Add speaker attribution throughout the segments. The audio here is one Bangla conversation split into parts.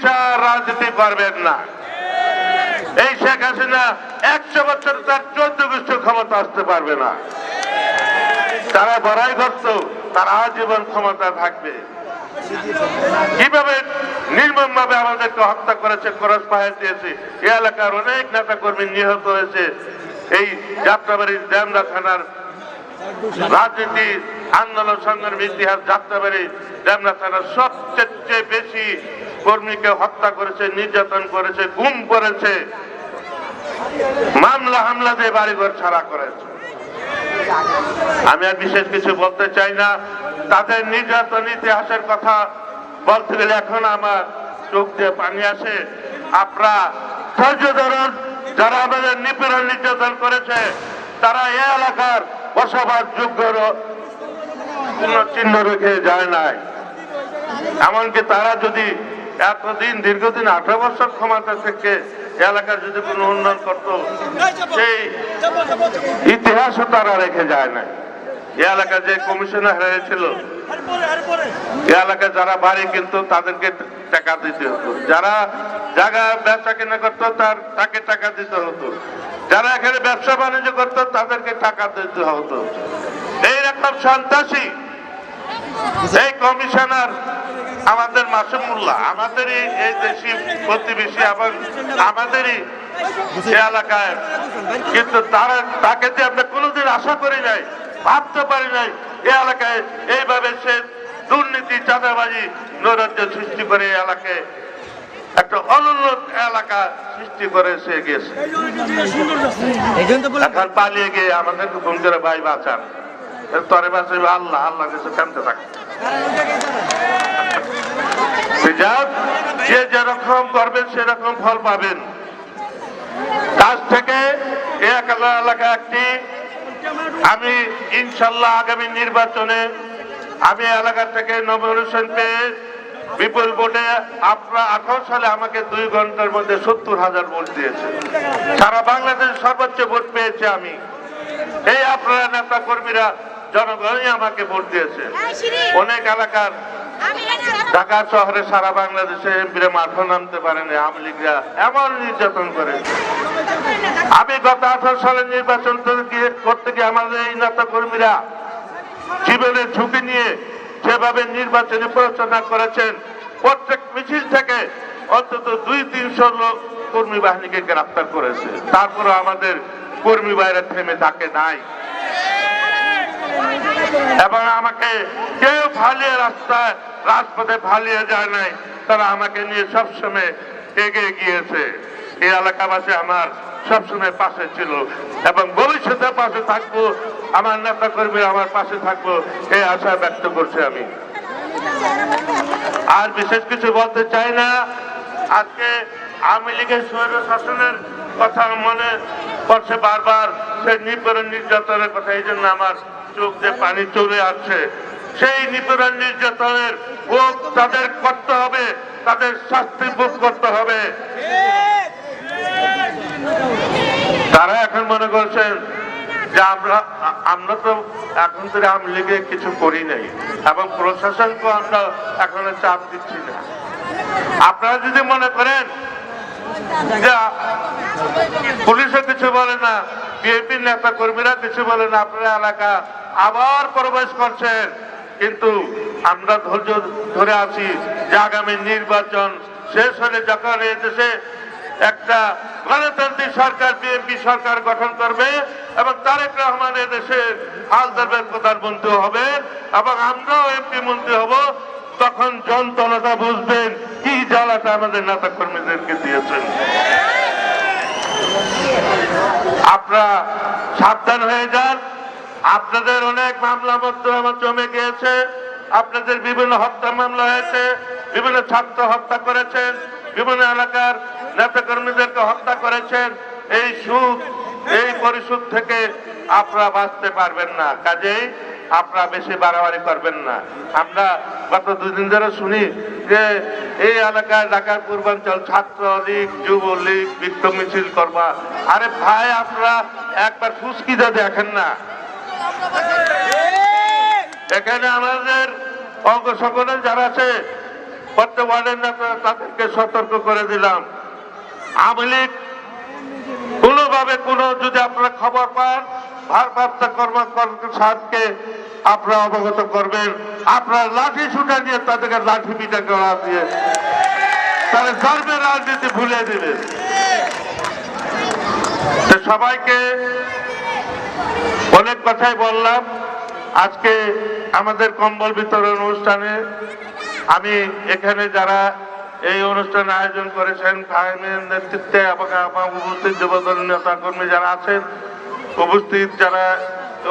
Speaker 1: বিচার রাজনীতি পারবেন না। এই শেখ হাসিনা একশো বছর তার চোদ্দ গোষ্ঠী ক্ষমতা আসতে পারবে না। তারা বড়াই করত, তারা আজীবন ক্ষমতা থাকবে। কীভাবে নির্মম ভাবে আমাদেরকে হত্যা করেছে, খরচ পাহাড় দিয়েছে, এ এলাকার অনেক নেতা কর্মী নিহত হয়েছে। এই যাত্রাবাড়ির ড্যামরা থানার রাজনীতি, আন্দোলন সংগ্রামের ইতিহাস যাত্রাবাড়ি ড্যামরা থানার সবচেয়ে বেশি কর্মীকে হত্যা করেছে, নির্যাতন করেছে, গুম করেছে, মামলা হামলা দিয়ে বাড়িঘর ছাড়া করেছে। আমি আর বিশেষ কিছু বলতে চাই না। তাদের নির্যাতন ইতিহাসের কথা বলতে গেলে এখন আমার চোখ দিয়ে পানি আসে। আপনারা ধৈর্য ধরুন, যারা আমাদের নিপীড়ন, নির্যাতন করেছে, তারা এ এলাকার বসবাস যোগ্য চিহ্ন রেখে যায় নাই। এমনকি তারা যদি এতদিন, দীর্ঘদিন, আঠারো বছর ক্ষমতা থেকে এলাকার যদি কোনো উন্নয়ন করতো, সেই ইতিহাসও তারা রেখে যায় না এই এলাকায় যে কমিশনার হয়েছিল, এই এলাকায় যারা বাড়ি কিন্তু, তাদেরকে টাকা দিতে হতো। যারা জায়গা ব্যবসা কেনা করতো, তার, তাকে টাকা দিতে হতো। যারা এখানে ব্যবসা বাণিজ্য করতো, তাদেরকে টাকা দিতে হতো। এইরকম সন্ত্রাসী, এই কমিশনার আমাদের মাসুমুল্লাহ আমাদেরই এই দেশি প্রতিবেশী এবং আমাদেরই এলাকায়। কিন্তু তারা তাকে যে আমরা কোনোদিন আশা করি নাই ভাবতে পারি নাই এ এলাকায় এইভাবে সে দুর্নীতি চাঁদাবাজি নৈরাজ্য সৃষ্টি করে এই এলাকায় একটা অনন্য এলাকা সৃষ্টি করে সে গেছে। এখন পালিয়ে গিয়ে আমাদের করে ভাই বাঁচান। তরে বাঁচাবে আল্লাহ আল্লাহ কাছে কানতে থাকে। যে যেরকম করবেন সেরকম ফল পাবেন। কাজ থেকে একা- এলাকা একটি। আমি ইনশাল্লাহ আগামী নির্বাচনে আমি এলাকা থেকে নমিনেশন পেয়ে বিপুল ভোটে আপনারা আঠারো সালে আমাকে দুই ঘণ্টার মধ্যে সত্তর হাজার ভোট দিয়েছে। সারা বাংলাদেশ সর্বোচ্চ ভোট পেয়েছে আমি। এই আপনারা নেতা কর্মীরা জনগণই আমাকে ভোট দিয়েছে। অনেক এলাকার ঢাকা শহরে সারা বাংলাদেশে এমপিরা মাঠও নামতে পারেনি, আওয়ামী লীগরা এমন নির্যাতন করে আমি গত আঠারো সালের নির্বাচন করতে গিয়ে আমাদের এই নেতা কর্মীরা জীবনের ঝুঁকি নিয়ে যেভাবে নির্বাচনী প্রচারণা করেছেন, প্রত্যেক মিছিল থেকে অন্তত দুই তিনশো লোক কর্মী বাহিনীকে গ্রেফতার করেছে। তারপরে আমাদের কর্মী বাইরে থেমে থাকে নাই। এবং আমাকে কেউ ফালিয়ে রাস্তায়, রাজপথে ফালিয়ে যায় নাই। তারা আমাকে নিয়ে সবসময় এগিয়ে গিয়েছে। এই এলাকাবাসী আমার সবসময় পাশে ছিল এবং ভবিষ্যতে পাশে থাকব। আমার নেতা কর্মী আমার পাশে থাকব, এই আশা ব্যক্ত করছি আমি। আর বিশেষ কিছু বলতে চাই না। আজকে আওয়ামী লীগের স্বৈর শাসনের কথা মনে পড়ছে বারবার। সেই নিপীড়ন নির্যাতনের কথা, এই জন্য আমার চোখ দিয়ে পানি চলে আসছে, সেই নিপীড়ন নির্যাতনের ভোগ তাদের করতে হবে, তাদের শাস্তি ভোগ করতে হবে। তারা এখন মনে করছেন যে আমরা আমরা তো এখন থেকে আওয়ামী লীগে কিছু করি নাই, এবং প্রশাসনকে আমরা এখন চাপ দিচ্ছি না। আপনারা যদি মনে করেন যে পুলিশও কিছু বলে না বিএনপি নেতা কর্মীরা কিছু বলে না, আপনারা এলাকা আবার প্রবেশ করছেন। কিন্তু আমরা ধৈর্য ধরে আছি যে আগামী নির্বাচন শেষ হলে যখন এই দেশে একটা গণতান্ত্রিক সরকার, বিএনপি সরকার গঠন করবে এবং তারেক রহমান দেশের হাল ধরবেন প্রধানমন্ত্রী হবে এবং আমরাও এমপি মন্ত্রী হব, তখন যন্ত্রণাটা বুঝবেন কি জ্বালাটা আমাদের নেতা কর্মীদেরকে দিয়েছেন। আপনারা সাবধান হয়ে যান। আপনাদের অনেক মামলা আমার জমে গিয়েছে। আপনাদের বিভিন্ন হত্যা মামলা হয়েছে, বিভিন্ন ছাত্র হত্যা করেছেন, বিভিন্ন এলাকার নেতা কর্মীদেরকে হত্যা করেছেন। এই সুদ, এই পরিশোধ থেকে আপনারা বাঁচতে পারবেন না। কাজেই আপনারা বেশি বাড়াবাড়ি করবেন না। আমরা গত দুদিন ধরে শুনি যে এই এলাকায় ঢাকার পূর্বাঞ্চল ছাত্র লীগ যুবলীগ বিক্ষোভ মিছিল করবা। আরে ভাই, আপনারা একবার ফুসকিদা দেখেন না। এখানে আমাদের অঙ্গ সংগঠন যারা আছে প্রত্যেক ওয়ার্ডের নেতারা তাদেরকে সতর্ক করে দিলাম। আওয়ামী লীগ কোনোভাবে কোনো যদি আপনারা খবর পান, ভারপ্রাপ্ত কর্মকর্তাকে আপনারা অবগত করবেন। আপনারা লাঠি ছুটা নিয়ে তাদেরকে লাঠি পিঠা করা দিয়ে তাহলে ধর্মের রাজনীতি ভুলে দিবেন সবাইকে অনেক কথাই বললাম। আজকে আমাদের কম্বল বিতরণ অনুষ্ঠানে আমি এখানে যারা এই অনুষ্ঠান আয়োজন করেছেন ফাহিমের নেতৃত্বে এবং আমার উপস্থিত যুবদল নেতা কর্মী যারা আছেন, উপস্থিত যারা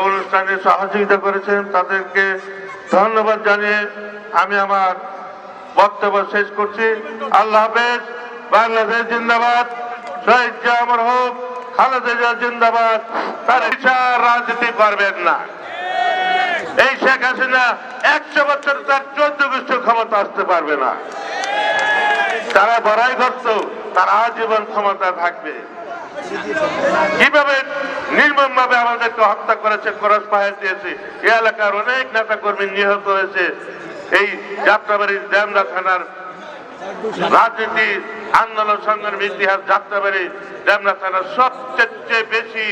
Speaker 1: অনুষ্ঠানে সহযোগিতা করেছেন, তাদেরকে ধন্যবাদ জানিয়ে আমি আমার বক্তব্য শেষ করছি। আল্লাহ হাফেজ, বাংলাদেশ জিন্দাবাদ, শহীদ জিয়া অমর হোক। খালেদা জিন্দাবাদ। তার বিচার রাজনীতি করবেন না। এই শেখ হাসিনা একশো বছর তার চোদ্দ বিশ্ব ক্ষমতা আসতে পারবে না। তারা বড়াই করত, তার আজীবন ক্ষমতা থাকবে। কীভাবে নির্মম ভাবে আমাদেরকে হত্যা করেছে, খরচ পাহাড় দিয়েছে এই এলাকার অনেক নেতা কর্মী নিহত হয়েছে। এই যাত্রাবাড়ির ড্যামরা থানার রাজনীতি, আন্দোলন সংগ্রামের ইতিহাস যাত্রাবাড়ি ড্যামরা থানার সবচেয়ে বেশি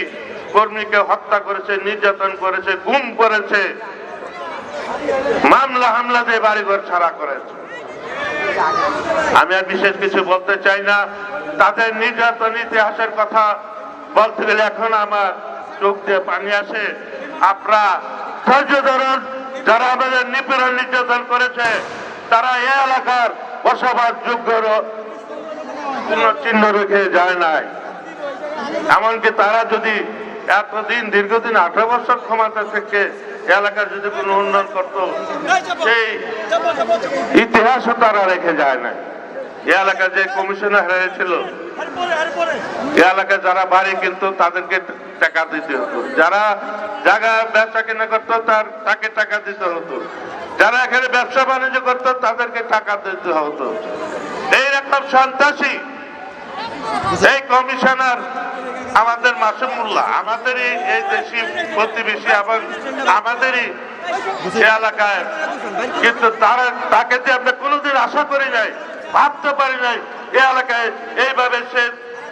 Speaker 1: কর্মীকে হত্যা করেছে, নির্যাতন করেছে, গুম করেছে, মামলা হামলা দিয়ে বাড়িঘর ছাড়া করেছে। আমি আর বিশেষ কিছু বলতে চাই না। তাদের নির্যাতন ইতিহাসের কথা বলতে গেলে এখন আমার চোখ দিয়ে পানি আসে। আপনারা ধৈর্য ধরুন, যারা আমাদের নিপীড়ন নির্যাতন করেছে, তারা এই এলাকার বসবাস যোগ্য কোন চিহ্ন রেখে যায় নাই। এমনকি তারা যদি এতদিন দীর্ঘদিন আঠারো বছর ক্ষমতা থেকে এলাকার যদি কোনো উন্নয়ন করত সেই ইতিহাসও তারা রেখে যায় না এই এলাকায় যে কমিশনার হয়েছিল এই এলাকায় যারা বাড়ি কিন্তু তাদেরকে টাকা দিতে হতো। যারা জায়গা ব্যবসা কেনা করতো, তার তাকে টাকা দিতে হতো। যারা এখানে ব্যবসা বাণিজ্য করতো, তাদেরকে টাকা দিতে হতো। এই এইরকম সন্ত্রাসী, এই কমিশনার আমাদের মাসুমুল্লাহ, আমাদেরই এই দেশি প্রতিবেশী এবং আমাদেরই এলাকায়। কিন্তু তারা, তাকে যে আমরা কোনোদিন আশা করি নাই ভাবতে পারি নাই এই এলাকায় এইভাবে সে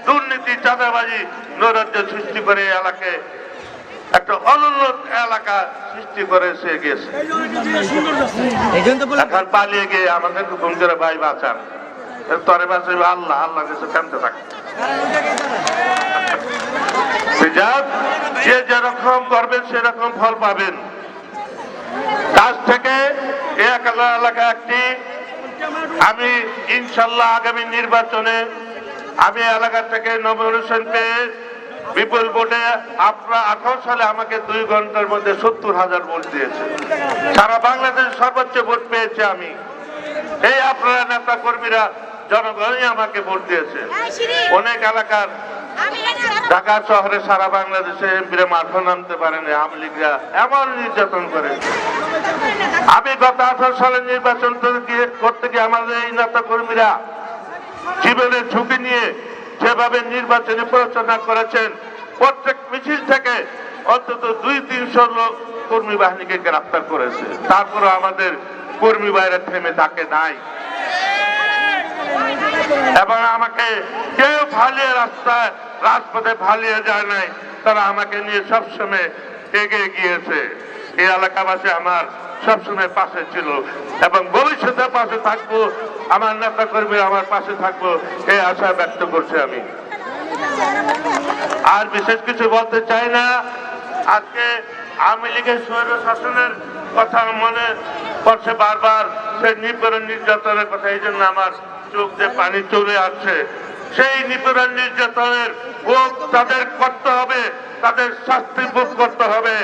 Speaker 1: দুর্নীতি চাঁদাবাজি নৈরাজ্য সৃষ্টি করে এই এলাকায় একটা অনন্য এলাকা সৃষ্টি করে সে গেছে। এখন পালিয়ে গিয়ে আমাদের ফোন করে ভাই বাঁচান। তরে বাঁচাবে আল্লাহ আল্লাহ কিছু কানতে থাকে। যে যেরকম করবেন সেরকম ফল পাবেন। কাজ থেকে একালা এলাকা একটি আমি ইনশাল্লাহ আগামী নির্বাচনে আমি এলাকা থেকে নমিনেশন পেয়ে বিপুল ভোটে আপনারা আঠারো সালে আমাকে দুই ঘণ্টার মধ্যে সত্তর হাজার ভোট দিয়েছে সারা বাংলাদেশ সর্বোচ্চ ভোট পেয়েছে আমি। এই আপনারা নেতা কর্মীরা জনগণই আমাকে ভোট দিয়েছে। অনেক এলাকার ঢাকা শহরে সারা বাংলাদেশে এমপিরা মাঠও নামতে পারেনি, আওয়ামী লীগরা এমন নির্যাতন করে। আমি গত আঠারো সালে নির্বাচন করে করতে গিয়ে আমাদের এই নেতা কর্মীরা জীবনের ঝুঁকি নিয়ে যেভাবে নির্বাচনী প্রচারণা করেছেন, প্রত্যেক মিছিল থেকে অন্তত দুই তিনশো লোক কর্মী বাহিনীকে গ্রেফতার করেছে। তারপরে আমাদের কর্মী বাইরে থেমে থাকে নাই। এবং আমাকে কেউ ফালিয়ে রাস্তায়, রাজপথে ফালিয়ে যায় নাই। তারা আমাকে নিয়ে সবসময় এগিয়ে গিয়েছে। এই এলাকাবাসী আমার সবসময় পাশে ছিল এবং ভবিষ্যতে পাশে থাকব। আমার নেতা কর্মী আমার পাশে থাকব, এই আশা ব্যক্ত করছি আমি। আর বিশেষ কিছু বলতে চাই না। আজকে আওয়ামী লীগের স্বৈর শাসনের কথা মনে পড়ছে বারবার। সেই নিপীড়ন নির্যাতনের কথা, এই জন্য আমার চোখ দিয়ে পানি চলে আসছে। সেই নিপীড়ন নির্যাতনের ভোগ তাদের করতে হবে, তাদের শাস্তি ভোগ করতে হবে।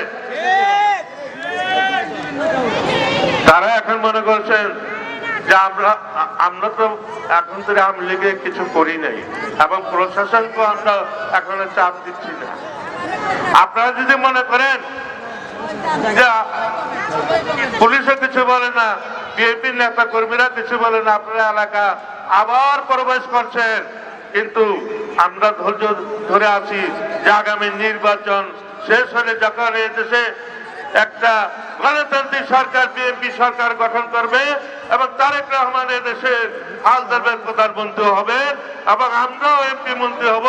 Speaker 1: তারা এখন মনে করছেন যে আমরা আমরা তো এখন থেকে আওয়ামী লীগে কিছু করি নাই এবং প্রশাসনকে আমরা এখন চাপ দিচ্ছি না। আপনারা যদি মনে করেন যে পুলিশও কিছু বলে না বিএনপি নেতা কর্মীরা কিছু বলেন আপনারা এলাকা আবার প্রবেশ করছেন। কিন্তু আমরা ধৈর্য ধরে আছি যে আগামী নির্বাচন শেষ হলে যখন এই দেশে একটা গণতান্ত্রিক সরকার, বিএনপি সরকার গঠন করবে এবং তারেক রহমান দেশের হাল ধরবেন, প্রধানমন্ত্রী হবেন এবং আমরাও এমপি মন্ত্রী হব,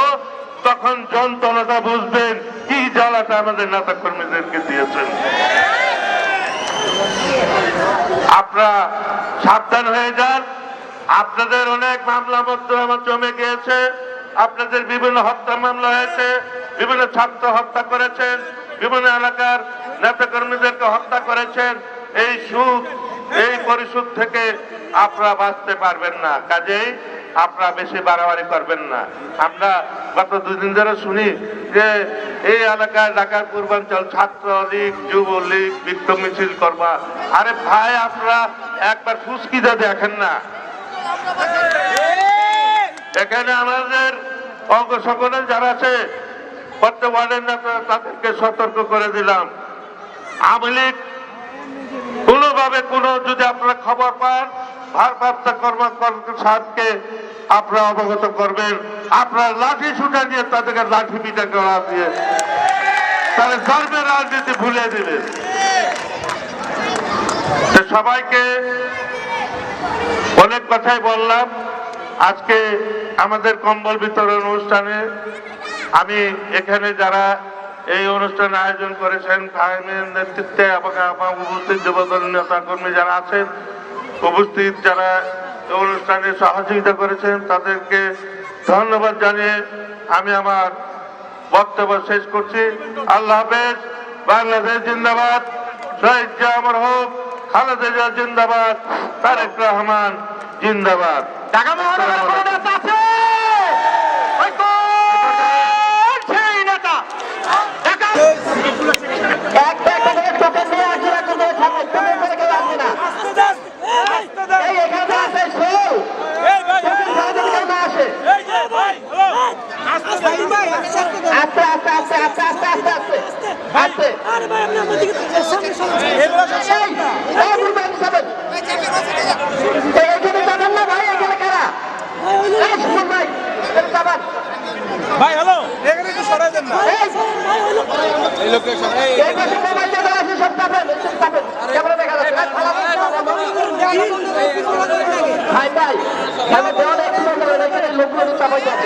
Speaker 1: তখন যন্ত্রণাটা বুঝবেন কি জ্বালাটা আমাদের নেতা কর্মীদেরকে দিয়েছেন। আপনারা সাবধান হয়ে যান। আপনাদের অনেক মামলা আমার জমে গিয়েছে। আপনাদের বিভিন্ন হত্যা মামলা হয়েছে, বিভিন্ন ছাত্র হত্যা করেছেন, বিভিন্ন এলাকার নেতা কর্মীদেরকে হত্যা করেছেন। এই সুদ এই পরিশোধ থেকে আপনারা বাঁচতে পারবেন না। কাজেই আপনারা বেশি বাড়াবাড়ি করবেন না। আমরা গত দুদিন ধরে শুনি যে এই এলাকায় ঢাকার পূর্বাঞ্চল ছাত্র লীগ যুবলীগ বিক্ষোভ মিছিল করবা। আরে ভাই, আপনারা একবার ফুসকিতে দেখেন না। এখানে আমাদের অঙ্গ সকলের যারা আছে প্রত্যেক তাদেরকে সতর্ক করে দিলাম। আওয়ামী লীগ কোনোভাবে কোনো যদি আপনারা খবর পান, ভারপ্রাপ্ত কর্মকর্তা সাহেবকে আপনারা অবগত করবেন, আপনারা লাঠি ছুটা দিয়ে তাদেরকে লাঠি পিটা করা দিয়ে। তাহলে ধর্মের রাজনীতি ভুলে দিবেন। তো সবাইকে অনেক কথাই বললাম। আজকে আমাদের কম্বল বিতরণ অনুষ্ঠানে আমি এখানে যারা এই অনুষ্ঠান আয়োজন করেছেন নেতৃত্বে এবং আমার উপস্থিত যুবদল নেতা কর্মী যারা আছেন, উপস্থিত যারা অনুষ্ঠানে সহযোগিতা করেছেন। তাদেরকে ধন্যবাদ জানিয়ে আমি আমার বক্তব্য শেষ করছি। আল্লাহ হাফেজ। বাংলাদেশ জিন্দাবাদ। শহীদ জিয়া হোক খালেদা জিয়া জিন্দাবাদ তারেক রহমান জিন্দাবাদ।
Speaker 2: ঢাকা মহানগর
Speaker 3: আরে ভাই আপনি আমার দিকে সামনে সামনে এগুলো
Speaker 2: সব সামনে। ভাই
Speaker 4: হ্যালো? এখানে একটু সরাই দেন না।
Speaker 2: এই
Speaker 3: লোককে সরাই
Speaker 4: এই
Speaker 2: পাশে মোবাইল যেটা আছে সব কাপেন সব কাপেন ক্যামেরা দেখা যাচ্ছে। ভাই ভাই আমি দেওয়া একটু লোকগুলো চাপাই যাবে।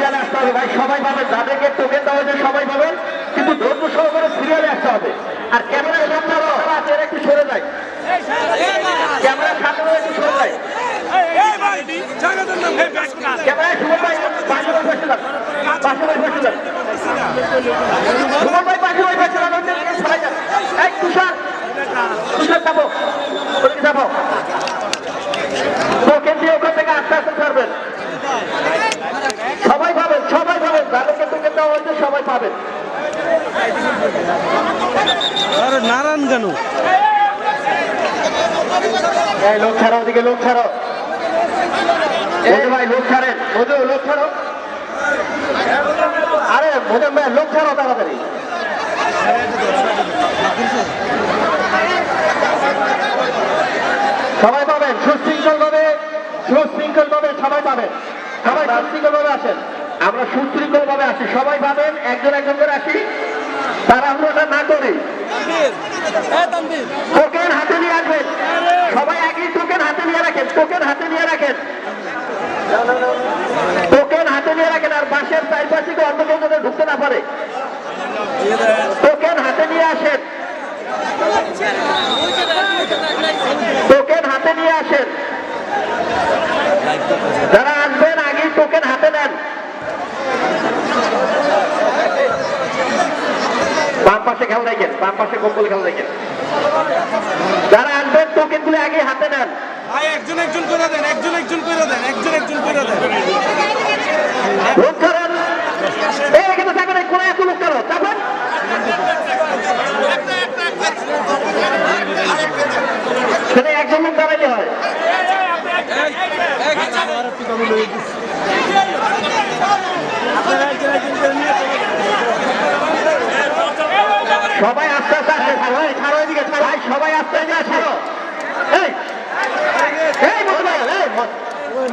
Speaker 2: ছাড়ো সবাই পাবেন যাদেরকে টোকেন দেওয়া হয়েছে সবাই পাবেন কিন্তু ধৈর্য সহকারে সিরিয়ালে আসতে হবে। আর ক্যামেরা ছাড়ো আছে একটু সরে যায়। ক্যামেরা সামনে যায়। সুমন বসে বসে সুমন যাব টোকেন দিয়ে ওখান থেকে আস্তে আস্তে ছাড়বেন সবাই পাবেন সবাই পাবেন যাদেরকে টোকেন পাবেন।
Speaker 4: আরে নারায়ণ কেন?
Speaker 2: এই লোক ছাড়ো ওদিকে লোক ছাড়ো। এই ভাই লোক ছাড়েন। মধু লোক ছাড়ো। আরে মধু ভাই লোক ছাড়ো তাড়াতাড়ি। সবাই পাবেন সুশৃঙ্খল ভাবে সুশৃঙ্খল ভাবে সবাই পাবেন। সবাই সুশৃঙ্খল ভাবে আসেন। আমরা সুশৃঙ্খল ভাবে আসি, সবাই পাবেন একজন একজন করে আসি। তারা আমরা না করি। টোকেন হাতে নিয়ে আসবেন। সবাই একই টোকেন হাতে নিয়ে রাখেন, টোকেন হাতে নিয়ে রাখেন। টোকেন হাতে নিয়ে রাখেন আর বাসের চারপাশে অন্য কেউ যাতে ঢুকতে না পারে। টোকেন হাতে নিয়ে আসেন। টোকেন হাতে নিয়ে আসেন। যারা আসবেন আগেই টোকেন হাতে নেন। পাশে খেয়াল রাখেন বাম পাশে কম্বল খেয়াল রাখেন যারা আনবেন টোকেনগুলো আগে হাতে নেন।
Speaker 4: ভাই একজন একজন করে দেন একজন একজন করে দেন একজন একজন করে দেন।
Speaker 2: লোক করেন। এই এখানে থাকেন একজন লোক হয়। আপনারা একজন একজন করে নিয়ে সবাই আস্তে আস্তে আসে ভাই ছাড়ো এদিকে ছাড়ো। ভাই সবাই আস্তে আস্তে আসে এই এই মজা ভাই এই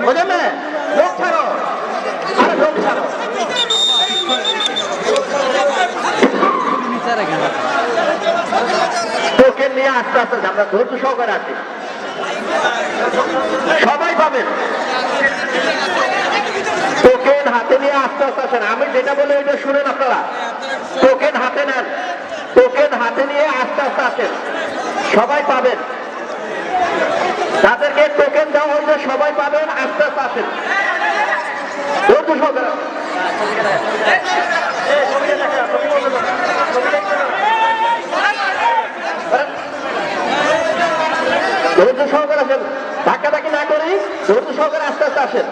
Speaker 2: মজা মে লোক ছাড়ো। আরে লোক ছাড়ো। টোকেন নিয়ে আস্তে আস্তে আসে, আমরা ধৈর্য সহকারে আছি। সবাই পাবেন টোকেন হাতে নিয়ে আস্তে আস্তে আসেন। আমি যেটা বলে ওইটা শুনেন আপনারা। টোকেন হাতে নেন। টোকেন হাতে নিয়ে আস্তে আস্তে আসেন। সবাই পাবেন। তাদেরকে টোকেন দেওয়া হয়েছে সবাই পাবেন, আস্তে আস্তে আসেন। সহকারে ধৈর্য আসেন। ধাক্কা ধাক্কি না করি ধৈর্য সহকারে আস্তে আস্তে আসেন।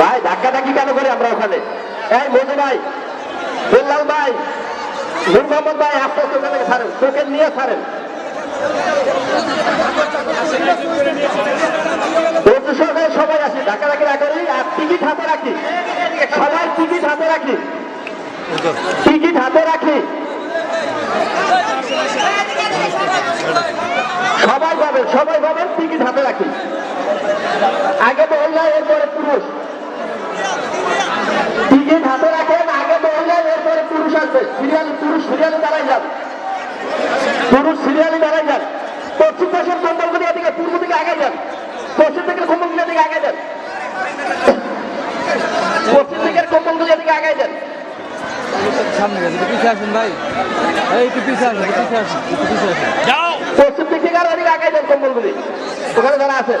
Speaker 2: ভাই ধাক্কা ধাক্কি কেন করি আমরা ওখানে? এই মজু ভাই বেল্লাল ভাই, নূর মোহাম্মদ ভাই আস্তে আস্তে ছাড়েন টোকেন নিয়ে ছাড়েন। সবাই আর টিকিট হাতে রাখি। টিকিট হাতে রাখি। হাতে রাখি। সবাই পাবেন সবাই পাবেন টিকিট হাতে রাখি। আগে মহিলা এরপরে পুরুষ। টিকিট হাতে রাখেন আগে মহিলা এরপরে পুরুষ আসবে। সিরিয়াল পুরুষ সিরিয়ালে দাঁড়াই যান পুরুষ সিরিয়ালে দাঁড়াই যান পশ্চিম পাশের কম্বলগুলি এদিকে পূর্ব দিকে আগে যান। পশ্চিম দিকের কম্বলগুলি এদিকে আগে যান। পশ্চিম দিকের কম্বলগুলি এদিকে আগে যান।
Speaker 5: সামনে গেছে পিছিয়ে আসুন ভাই। এই একটু পিছিয়ে আসুন পিছিয়ে আসুন পিছিয়ে আসুন।
Speaker 2: পশ্চিম দিক আগে যান কম্বলগুলি ওখানে যারা আছেন।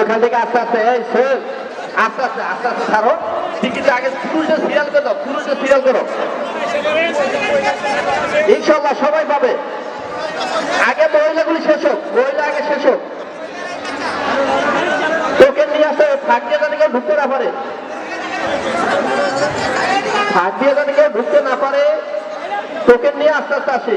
Speaker 2: ওখান থেকে আস্তে আস্তে আস্তে আস্তে আস্তে আস্তে ছাড়ো। টিকিট আগে পুরুষদের সিরিয়াল করে দাও, পুরুষদের সিরিয়াল করো। ইনশাল্লাহ সবাই পাবে। আগে মহিলাগুলি শেষ হোক, মহিলা আগে শেষ হোক। টোকেন নিয়ে আসতে ফাঁক দিয়ে কেউ ঢুকতে না পারে। ফাঁক দিয়ে কেউ ঢুকতে না পারে টোকেন নিয়ে আস্তে আস্তে আসি।